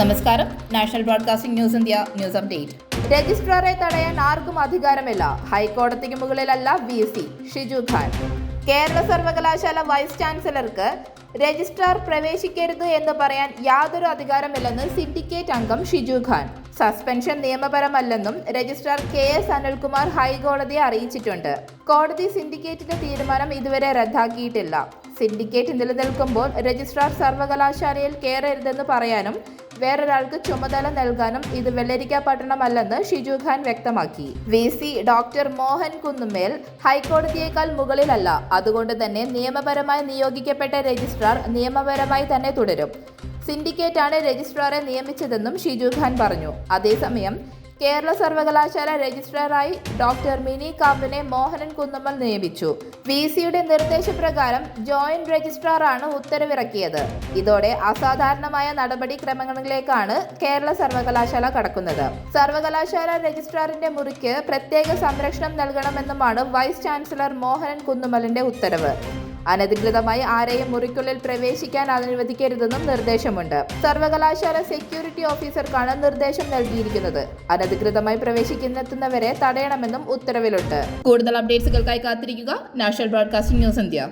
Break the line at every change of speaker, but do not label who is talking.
നമസ്കാരം. National broadcasting news India news update. രജിസ്ട്രാറെ തടയാൻ ആർക്കും അധികാരമില്ല. ഹൈക്കോടതിക്ക് മുകളിലല്ല വി സി ഷിജു ഖാൻ. കേരള സർവകലാശാല വൈസ് ചാൻസലർക്ക് രജിസ്ട്രാർ പ്രവേശിക്കരുത് എന്ന് പറയാൻ യാതൊരു അധികാരമില്ലെന്ന് സിൻഡിക്കേറ്റ് അംഗം ഷിജു ഖാൻ. സസ്പെൻഷൻ നിയമപരമല്ലെന്നും രജിസ്ട്രാർ കെ എസ് അനിൽകുമാർ ഹൈക്കോടതിയെ അറിയിച്ചിട്ടുണ്ട്. കോടതി സിൻഡിക്കേറ്റിന്റെ തീരുമാനം ഇതുവരെ റദ്ദാക്കിയിട്ടില്ല. സിൻഡിക്കേറ്റ് നിലനിൽക്കുമ്പോൾ രജിസ്ട്രാർ സർവകലാശാലയിൽ കയറരുതെന്ന് പറയാനും വേറൊരാൾക്ക് ചുമതല നൽകാനും ഇത് വെള്ളരിക്ക പട്ടണമല്ലെന്ന് ഷിജു ഖാൻ വ്യക്തമാക്കി. V. C. Doctor Mohan Kunnummal ഹൈക്കോടതിയേക്കാൾ മുകളിലല്ല. അതുകൊണ്ട് തന്നെ നിയമപരമായി നിയോഗിക്കപ്പെട്ട രജിസ്ട്രാർ നിയമപരമായി തന്നെ തുടരും. സിൻഡിക്കേറ്റാണ് രജിസ്ട്രാറെ നിയമിച്ചതെന്നും ഷിജു ഖാൻ പറഞ്ഞു. അതേസമയം കേരള സർവകലാശാല രജിസ്ട്രാറായി ഡോക്ടർ മിനി കാമ്പിനെ മോഹനൻ കുന്നമ്മൽ നിയമിച്ചു. വി സിയുടെ നിർദ്ദേശപ്രകാരം ജോയിന്റ് രജിസ്ട്രാറാണ് ഉത്തരവിറക്കിയത്. ഇതോടെ അസാധാരണമായ നടപടിക്രമങ്ങളിലേക്കാണ് കേരള സർവകലാശാല കടക്കുന്നത്. സർവകലാശാല രജിസ്ട്രാറിന്റെ മുറിക്ക് പ്രത്യേക സംരക്ഷണം നൽകണമെന്നുമാണ് വൈസ് ചാൻസലർ മോഹനൻ കുന്നുമലിന്റെ ഉത്തരവ്. അനധികൃതമായി ആരെയും മുറിക്കുള്ളിൽ പ്രവേശിക്കാൻ അനുവദിക്കരുതെന്നും നിർദ്ദേശമുണ്ട്. സർവകലാശാല സെക്യൂരിറ്റി ഓഫീസർക്കാണ് നിർദ്ദേശം നൽകിയിരിക്കുന്നത്. അനധികൃതമായി പ്രവേശിക്കുന്നെത്തുന്നവരെ തടയണമെന്നും ഉത്തരവിലുണ്ട്. കൂടുതൽ അപ്ഡേറ്റ്സുകൾക്കായി കാത്തിരിക്കുക. National broadcasting news India.